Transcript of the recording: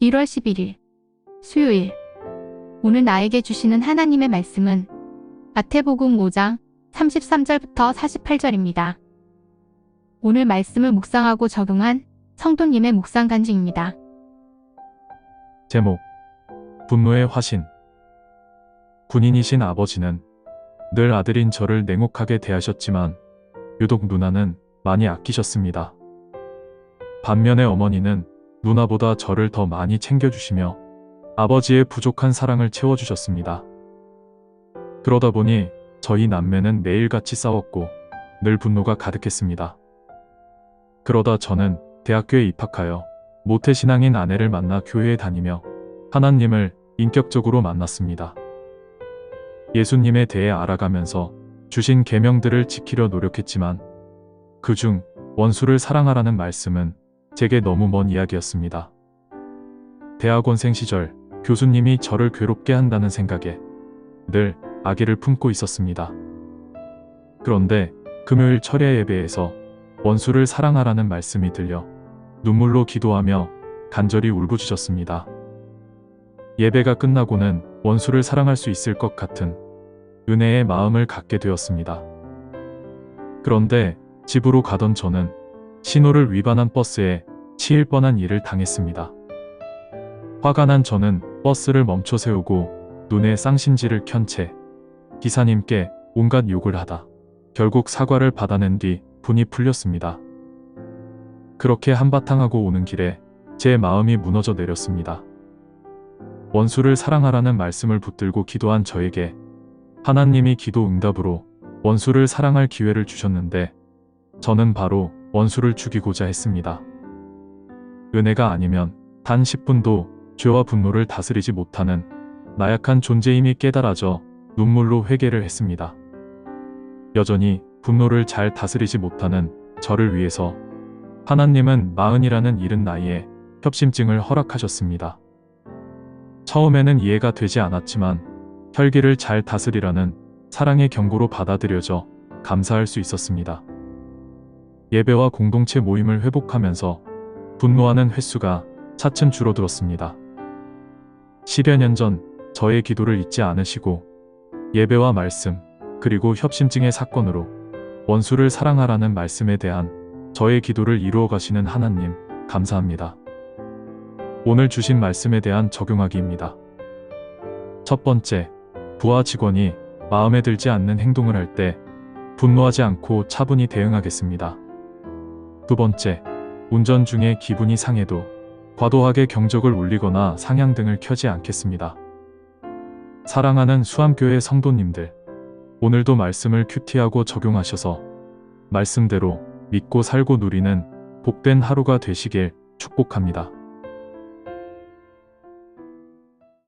일월 11일 수요일 오늘 나에게 주시는 하나님의 말씀은 마태복음 5장 33절부터 48절입니다. 오늘 말씀을 묵상하고 적용한 성도님의 묵상 간증입니다. 제목 분노의 화신 군인이신 아버지는 늘 아들인 저를 냉혹하게 대하셨지만 유독 누나는 많이 아끼셨습니다. 반면에 어머니는 누나보다 저를 더 많이 챙겨주시며 아버지의 부족한 사랑을 채워주셨습니다. 그러다 보니 저희 남매는 매일같이 싸웠고 늘 분노가 가득했습니다. 그러다 저는 대학교에 입학하여 모태신앙인 아내를 만나 교회에 다니며 하나님을 인격적으로 만났습니다. 예수님에 대해 알아가면서 주신 계명들을 지키려 노력했지만 그중 원수를 사랑하라는 말씀은 제게 너무 먼 이야기였습니다. 대학원생 시절 교수님이 저를 괴롭게 한다는 생각에 늘 아기를 품고 있었습니다. 그런데 금요일 철야 예배에서 원수를 사랑하라는 말씀이 들려 눈물로 기도하며 간절히 울부짖었습니다. 예배가 끝나고는 원수를 사랑할 수 있을 것 같은 은혜의 마음을 갖게 되었습니다. 그런데 집으로 가던 저는 신호를 위반한 버스에 치일 뻔한 일을 당했습니다. 화가 난 저는 버스를 멈춰 세우고 눈에 쌍신지를 켠 채 기사님께 온갖 욕을 하다 결국 사과를 받아낸 뒤 분이 풀렸습니다. 그렇게 한바탕 하고 오는 길에 제 마음이 무너져 내렸습니다. 원수를 사랑하라는 말씀을 붙들고 기도한 저에게 하나님이 기도 응답으로 원수를 사랑할 기회를 주셨는데 저는 바로 원수를 죽이고자 했습니다. 은혜가 아니면 단 10분도 죄와 분노를 다스리지 못하는 나약한 존재임이 깨달아져 눈물로 회개를 했습니다. 여전히 분노를 잘 다스리지 못하는 저를 위해서 하나님은 마흔이라는 이른 나이에 협심증을 허락하셨습니다. 처음에는 이해가 되지 않았지만 혈기를 잘 다스리라는 사랑의 경고로 받아들여져 감사할 수 있었습니다. 예배와 공동체 모임을 회복하면서 분노하는 횟수가 차츰 줄어들었습니다. 10여 년 전 저의 기도를 잊지 않으시고 예배와 말씀 그리고 협심증의 사건으로 원수를 사랑하라는 말씀에 대한 저의 기도를 이루어 가시는 하나님 감사합니다. 오늘 주신 말씀에 대한 적용하기입니다. 첫 번째, 부하 직원이 마음에 들지 않는 행동을 할 때 분노하지 않고 차분히 대응하겠습니다. 두 번째, 운전 중에 기분이 상해도 과도하게 경적을 울리거나 상향 등을 켜지 않겠습니다. 사랑하는 수암교회 성도님들, 오늘도 말씀을 큐티하고 적용하셔서 말씀대로 믿고 살고 누리는 복된 하루가 되시길 축복합니다.